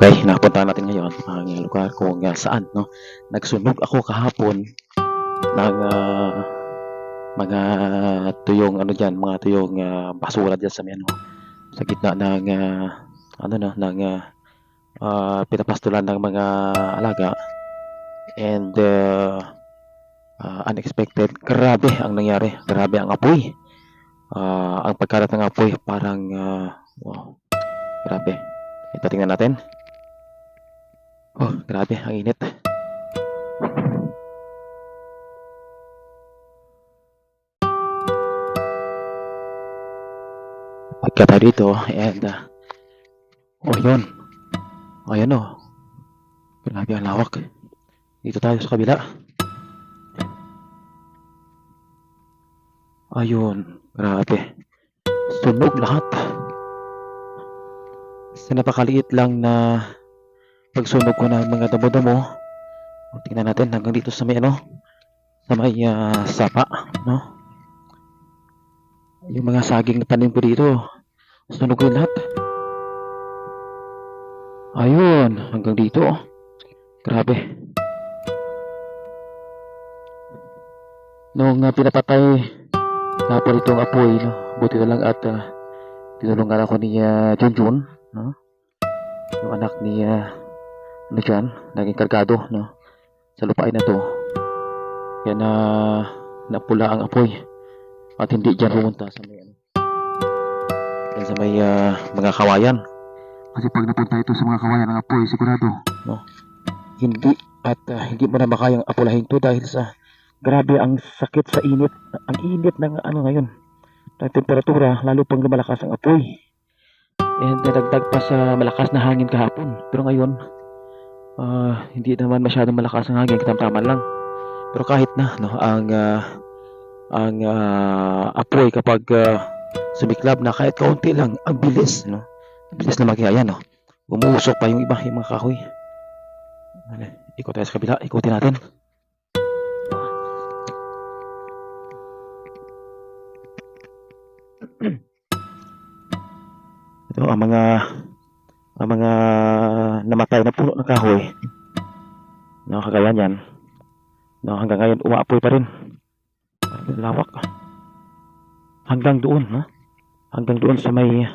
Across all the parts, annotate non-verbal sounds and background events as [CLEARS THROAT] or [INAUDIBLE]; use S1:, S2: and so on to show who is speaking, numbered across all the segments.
S1: Okay, napunta natin ngayon ang lugar kung uh, saan, no? Nagsunog ako kahapon ng ah, mga tuyong ano diyan, mga tuyong ah, basura diyan sa may ano, sa gitna ng ah, ano no, ng ah, ah, pinapastulan ng mga alaga. And uh, ah, unexpected, grabe ang nangyari. Grabe ang apoy. Ah, ang pagkalat ng apoy parang ah, wow, grabe. Ito tingnan natin. Oh, grabe, ang init. Pagka tayo dito, and, uh, oh, yun. Ayan oh. Grabe ang lawak. Dito tayo sa kabila. Ayun, grabe. Sunog lahat. Sa napakaliit lang na pagsunog ko ng mga damo-damo. Tingnan natin hanggang dito sa may ano, sa may ah, sapa, no? Yung mga saging na tanim ko dito, sunog ko lahat. Ayun, hanggang dito. Grabe. Nung uh, pinapatay na po itong apoy, no? buti na lang at uh, tinulungan ako ni uh, Junjun, no? yung anak ni uh, ano dyan, naging kargado no? sa lupain na to. Kaya na napula ang apoy at hindi dyan pumunta sa may ano, dyan sa may ah, mga kawayan. Kasi pag napunta ito sa mga kawayan ng apoy, sigurado, no? Hindi at ah, hindi mo na makayang apulahin to dahil sa grabe ang sakit sa init. Ang init ng ano ngayon. ng temperatura, lalo pang lumalakas ang apoy. And nadagdag pa sa malakas na hangin kahapon. Pero ngayon, ah, hindi naman masyadong malakas ang hangin, katamtaman lang. Pero kahit na, no, ang ah, ang ah, apoy kapag ah, sumiklab na kahit kaunti lang, ang bilis, no? Ang bilis na magyaya, no? Umuusok pa yung iba, yung mga kahoy. Ikot tayo sa kabila, ikutin natin. [CLEARS THROAT] Ito ang mga ang mga namatay na puno ng kahoy. No, kagaya niyan. No, hanggang ngayon umaapoy pa rin. Lawak. Hanggang doon, no? Hanggang doon sa may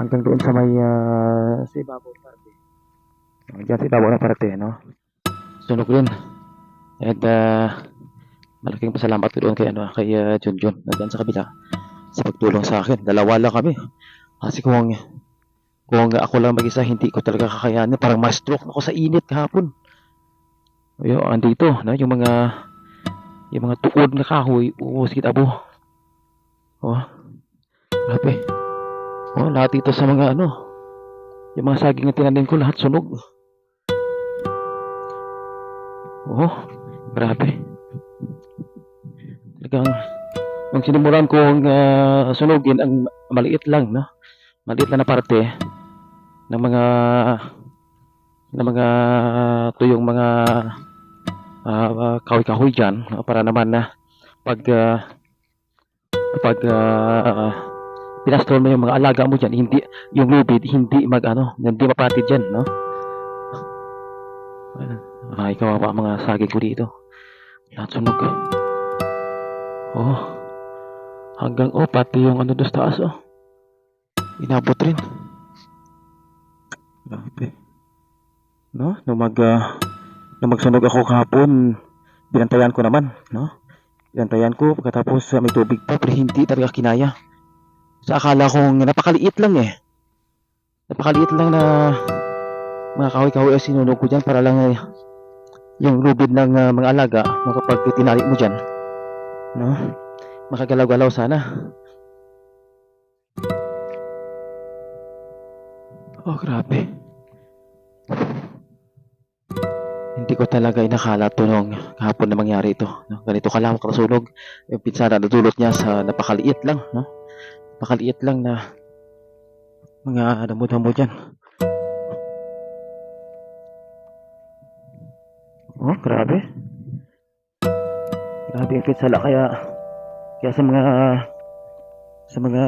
S1: hanggang doon sa may ah, sa ibabaw parte. No, Diyan sa ibabaw na parte, no? Sunog rin. And ah, malaking pasalamat ko doon kay ano, kay uh, Junjun na dyan sa kabila sa pagtulong sa akin. Dalawa lang kami. Kasi kung kung ako lang mag-isa, hindi ko talaga kakayanin. Parang ma-stroke ako sa init kahapon. Ayun, andito, no? yung mga yung mga tuod na kahoy, umusikit abo. Oh, grabe. Oh, lahat dito sa mga ano, yung mga saging na tinanim ko, lahat sunog. Oh, grabe. Talagang, nung sinimulan kong ah, sunugin, ang maliit lang, no? Maliit lang na parte ng mga ng mga tuyong mga ah, kahoy-kahoy dyan no? para naman na pag ah, pag ah, pinastol mo yung mga alaga mo dyan hindi yung lubid hindi mag ano hindi mapatid dyan no? Ay kawawa ang mga saging ko dito? Lahat sunog oh. Hanggang oh pati yung ano doon sa taas oh. Inabot rin no? Nung mag ah, nung magsunog ako kahapon binantayan ko naman no? Binantayan ko pagkatapos ah, may tubig pa pero hindi talaga kinaya. Sa akala kong napakaliit lang eh. Napakaliit lang na mga kahoy-kahoy ang sinunog ko dyan para lang eh, yung lubid ng ah, mga alaga no, kapag tinali mo dyan no? Makagalaw-galaw sana. Oh grabe hindi ko talaga inakala to nung kahapon na mangyari ito. No? Ganito kalawak na sunog. Yung pinsala na dulot niya sa napakaliit lang. No? Napakaliit lang na mga damo-damo dyan. Oh, grabe. Grabe yung pinsala. Kaya, kaya sa mga sa mga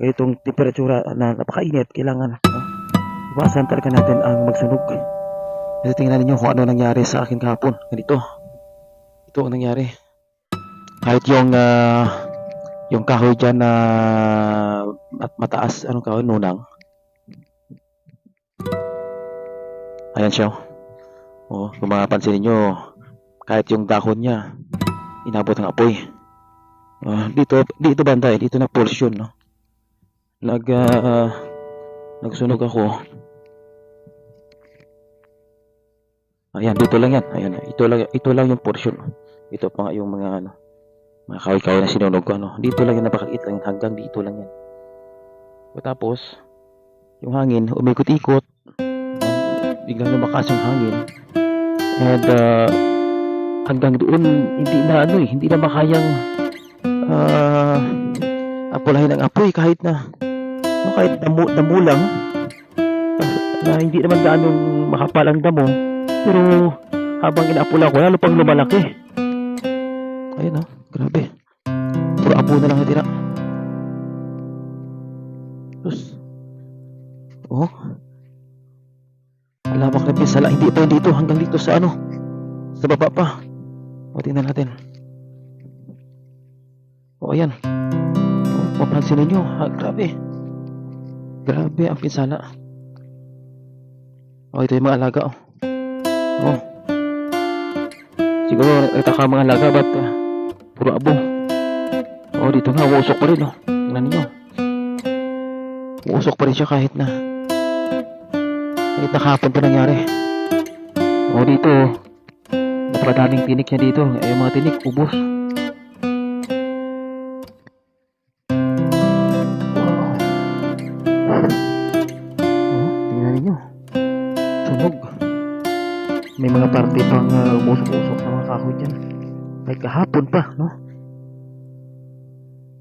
S1: ganitong temperatura na napakainit, kailangan no? iwasan talaga natin ang magsunog. Kasi tingnan ninyo kung ano nangyari sa akin kahapon. Ganito. Ito ang nangyari. Kahit yung ah, yung kahoy dyan na mat- mataas, anong kahoy? Nunang. Ayan siya. Oh, kung mapapansin ninyo, kahit yung dahon niya, inabot ng apoy. Ah, dito, dito banda eh, dito na portion, no? Nag, ah, nagsunog ako. Ayan, dito lang yan. Ayan, ito lang, ito lang yung portion. Ito pa yung mga, ano, mga kahoy-kahoy na sinunog ko, ano. Dito lang yan, napakaliit lang, hanggang dito lang yan. Tapos, yung hangin, umikot-ikot. Biglang lumakas yung hangin. And, ah, hanggang doon, hindi na, ano eh, hindi na makayang, ah, apulahin ang apoy kahit na, kahit damo, damo lang, na hindi naman gaanong makapal ang damo, pero habang inaapula ko, lalo pang lumalaki. Ayun ah, grabe. Puro abo na lang natira. Tapos, oh, malawak na pinsala. Hindi pa dito, hanggang dito sa ano, sa baba pa. O, tingnan natin. O, ayan. O, mapansin ninyo, ha, grabe. Grabe ang pinsala. O, ito yung mga alaga, oh. Oh. Siguro nagtaka ang mga alaga ba't ah, puro abo. Oh, dito nga uusok pa rin oh. Tingnan niyo. Uusok pa rin siya kahit na kahit nakapon pa nangyari. Oh, dito oh. Napakadaming tinik niya dito. Eh, mga tinik, ubos. May mga parte pang uh, umusok-usok sa mga kahoy dyan. Kahit kahapon pa, no?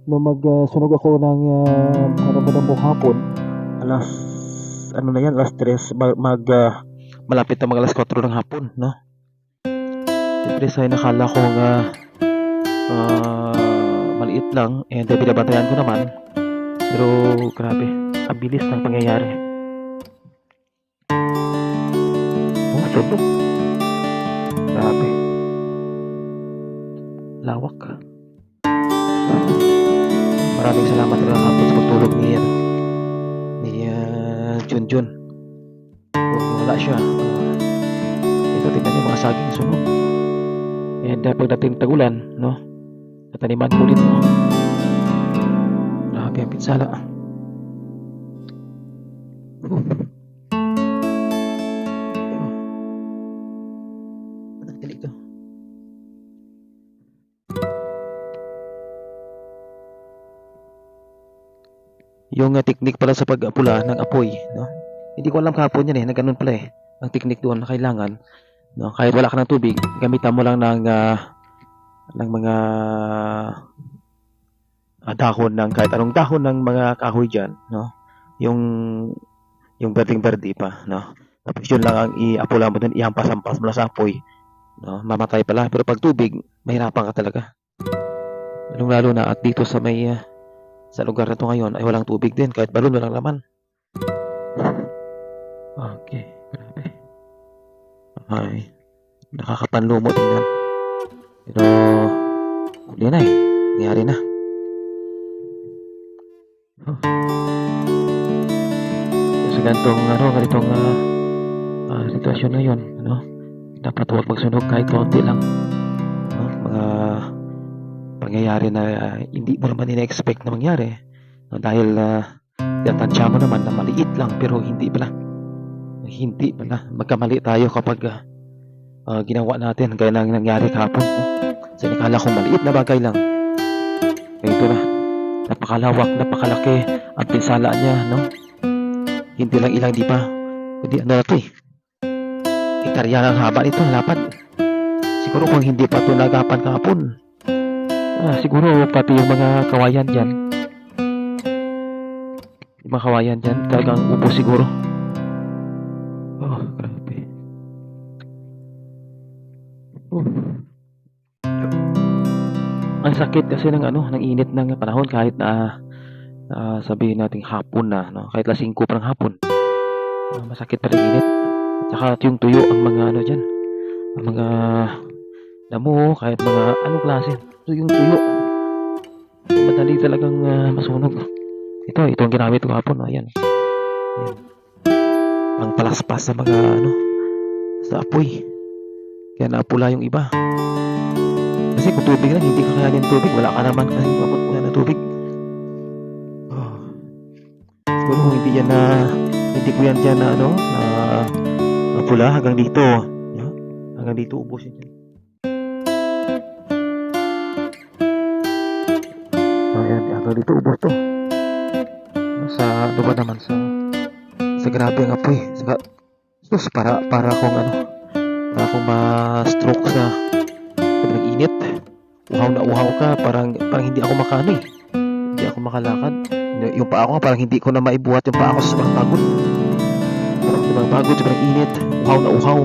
S1: Nung magsunog ako ng uh, ano ba ng hapon, alas, ano na yan, alas 3, mag, mag ah, malapit na mag alas 4 ng hapon, no? Siyempre sa nakala ko nga ah, maliit lang, and uh, binabantayan ko naman. Pero grabe, ang bilis ng pangyayari. Oh, sunog. Lawak. Maraming salamat talaga kapon sa pagtulog ni ano, ni uh, Junjun. Kung wala siya, ah, ito tingnan niyo mga saging sunog. And uh, pagdating tagulan, no? Nataniman ulit, no? Grabe ang pinsala. Uh. Yung uh, technique pala sa pag-apula ng apoy, no? Hindi ko alam kahapon yan eh, na ganun pala eh. Ang technique doon na kailangan, no? Kahit wala ka ng tubig, gamitan mo lang ng ah, ng mga ah, dahon ng kahit anong dahon ng mga kahoy diyan, no? Yung yung berdeng-berde pa, no? Tapos yun lang ang i-apula mo doon, ihampas-hampas mo sa apoy, no? Mamatay pala. Pero pag tubig, mahirapan ka talaga. Lalong lalo na at dito sa may ah, sa lugar na to ngayon ay walang tubig din kahit balon walang laman. Okay, grabe. Ay, nakakapanlumo tingnan. Pero, huli na eh. Nangyari na. Oh. Sa ganitong, ano, ganitong ah, ah, sitwasyon na yun, ano, dapat huwag magsunog kahit konti lang. Pangyayari na ah, hindi mo naman ina-expect na mangyari. No? Dahil, uh, tansya mo naman na maliit lang, pero hindi pala. Hindi pala. Magkamali tayo kapag ah, ah, ginawa natin gaya ng nangyari kahapon. No? Kasi nakala ko maliit na bagay lang. Kaya ito na. Napakalawak, napakalaki ang pinsala niya, no? Hindi lang ilang di ba? Kundi ano na to eh. Ikarya ng haba nito, lapad. Siguro kung hindi pa ito nagapan kahapon, ah, siguro pati yung mga kawayan dyan, yung mga kawayan dyan, talagang upo siguro. Oh, grabe. Oh. Ang sakit kasi ng ano, ng init ng panahon kahit na ah, sabihin nating hapon na, no? Kahit lasing ko pa ng hapon. Ah, masakit pa rin init. At saka yung tuyo ang mga ano dyan. Ang mga damo, kahit mga anong klase. So yung tuyo. Madali talagang ah, masunog. Ito, ito ang ginamit ko hapon. Ayan. Ayan. Ang palaspas sa mga ano, sa apoy. Kaya naapula yung iba. Kasi kung tubig lang, hindi ka kaya ng tubig. Wala ka naman kasi mo na tubig. Oh. Siguro kung hindi yan na, hindi ko yan dyan na ano, na mapula hanggang dito. Hanggang dito ubos yan hanggang dito ubos to. Sa, ano ba naman, sa, sa grabe ang apoy. Sa, sus, para, para akong ano, para akong ma-stroke sa, sobrang init. Uhaw na uhaw ka, parang, parang hindi ako makano eh. Hindi ako makalakad. Yung paa ko parang hindi ko na maibuhat yung paa ko sobrang pagod. Sobrang pagod, sobrang init. Uhaw na uhaw.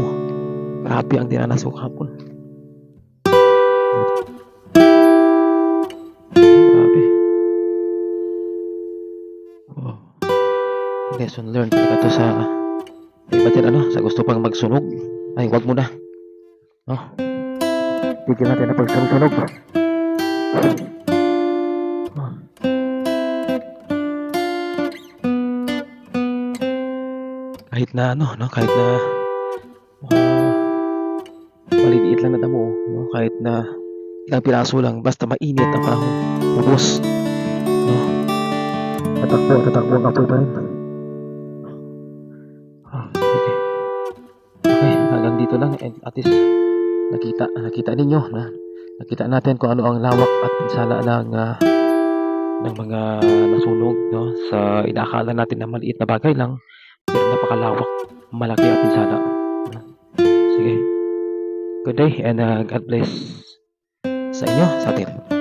S1: Grabe ang dinanas ko kahapon. Lesson learned talaga to sa iba din ano, sa gusto pang magsunog. Ay, wag mo na. Oh. Tigil natin na pagsunog. Oh. Kahit na ano, no, kahit na uh, maliliit lang na damo, no, kahit na ilang piraso lang, basta mainit ang panahon, ubos, no. Tatakbo, tatakbo ang apoy rin. Dito lang and at least nakita nakita ninyo na nakita natin kung ano ang lawak at pinsala ng ah, ng mga nasunog no? Sa inaakala natin na maliit na bagay lang pero napakalawak malaki ang pinsala. Sige. Good day and ah, God bless sa inyo sa atin